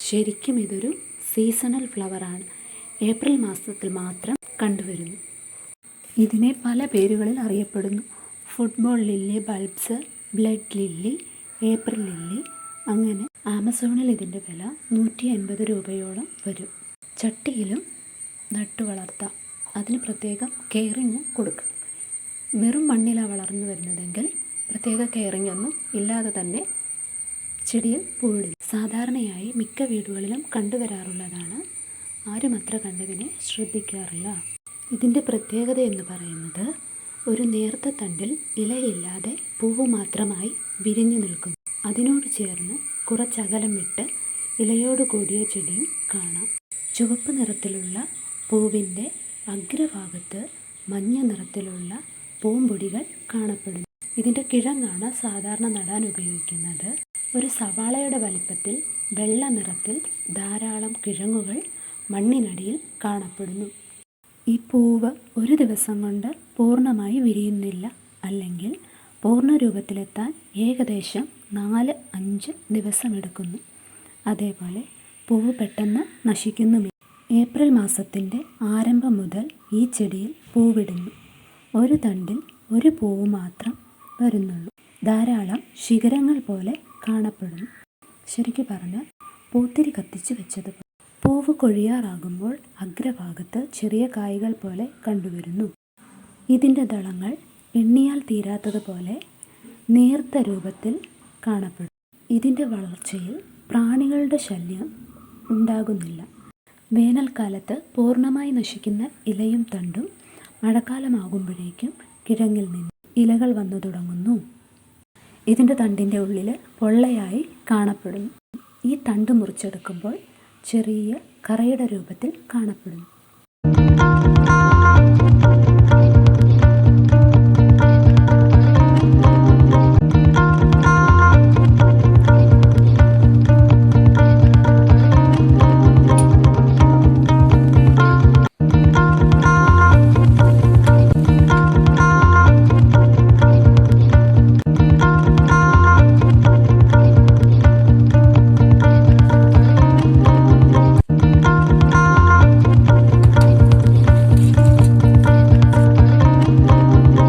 ശരിക്കും ഇതൊരു seasonal ഫ്ലവറാണ് April മാസത്തിൽ മാത്രം കണ്ടുവരുന്നു. ഇതിനെ പല പേരുകളിൽ അറിയപ്പെടുന്നു. Football lily bulbs blood lily April lily അങ്ങനെ ആമസോണിൽ ഇതിന്റെ വില നൂറ്റി അൻപത് രൂപയോളം വരും. ചട്ടിയിലും നട്ടു വളർത്താം. അതിന് പ്രത്യേകം കെയറിങ് കൊടുക്കണം വെറും മണ്ണിലാണ് വളർന്നു വരുന്നതെങ്കിൽ പ്രത്യേക കെയറിങ് ഒന്നും ഇല്ലാതെ തന്നെ ചെടിയിൽ പൂവിടും സാധാരണയായി മിക്ക വീടുകളിലും കണ്ടുവരാറുള്ളതാണ്. ആരും അത്ര കണ്ടതിനെ ശ്രദ്ധിക്കാറില്ല. ഇതിന്റെ പ്രത്യേകത എന്ന് പറയുന്നത് ഒരു നേർത്ത തണ്ടിൽ ഇലയില്ലാതെ പൂവ് മാത്രമായി വിരിഞ്ഞു നിൽക്കുന്നു. അതിനോട് ചേർന്ന് കുറച്ചകലം വിട്ട് ഇലയോട് കൂടിയ ചെടിയും കാണാം. ചുവപ്പ് നിറത്തിലുള്ള പൂവിന്റെ അഗ്രഭാഗത്ത് മഞ്ഞ നിറത്തിലുള്ള പൂമ്പൊടികൾ കാണപ്പെടുന്നു. ഇതിന്റെ കിഴങ്ങാണ് സാധാരണ നടാൻ ഉപയോഗിക്കുന്നത്. ഒരു സവാളയുടെ വലിപ്പത്തിൽ വെള്ള നിറത്തിൽ ധാരാളം കിഴങ്ങുകൾ മണ്ണിനടിയിൽ കാണപ്പെടുന്നു. ഈ പൂവ് ഒരു ദിവസം കൊണ്ട് പൂർണമായി വിരിയുന്നില്ല. അല്ലെങ്കിൽ പൂർണ രൂപത്തിലെത്താൻ ഏകദേശം നാല് അഞ്ച് ദിവസമെടുക്കുന്നു. അതേപോലെ പൂവ് പെട്ടെന്ന് നശിക്കുന്നുമില്ല. ഏപ്രിൽ മാസത്തിന്റെ ആരംഭം മുതൽ ഈ ചെടിയിൽ പൂവിടുന്നു. ഒരു തണ്ടിൽ ഒരു പൂവ് മാത്രം വരുന്നുള്ളൂ. ധാരാളം ശിഖരങ്ങൾ പോലെ കാണപ്പെടുന്നു ശരിക്കു പറഞ്ഞാൽ പൂത്തിരി കത്തിച്ചു വെച്ചതുപോലെ. പൂവ് കൊഴിയാറാകുമ്പോൾ അഗ്രഭാഗത്ത് ചെറിയ കായ്കൾ പോലെ കണ്ടുവരുന്നു. ഇതിന്റെ ദളങ്ങൾ എണ്ണിയാൽ തീരാത്തതുപോലെ നേർത്ത രൂപത്തിൽ കാണപ്പെടും. ഇതിന്റെ വളർച്ചയിൽ പ്രാണികളുടെ ശല്യം ഉണ്ടാകുന്നില്ല. വേനൽക്കാലത്ത് പൂർണമായി നശിക്കുന്ന ഇലയും തണ്ടും മഴക്കാലമാകുമ്പോഴേക്കും കിഴങ്ങിൽ നിന്ന് ഇലകൾ വന്നു തുടങ്ങുന്നു. ഇതിന്റെ തണ്ടിന്റെ ഉള്ളിൽ പൊള്ളയായി കാണപ്പെടുന്നു. ഈ തണ്ട് മുറിച്ചെടുക്കുമ്പോൾ ചെറിയ കറയുടെ രൂപത്തിൽ കാണപ്പെടുന്നു.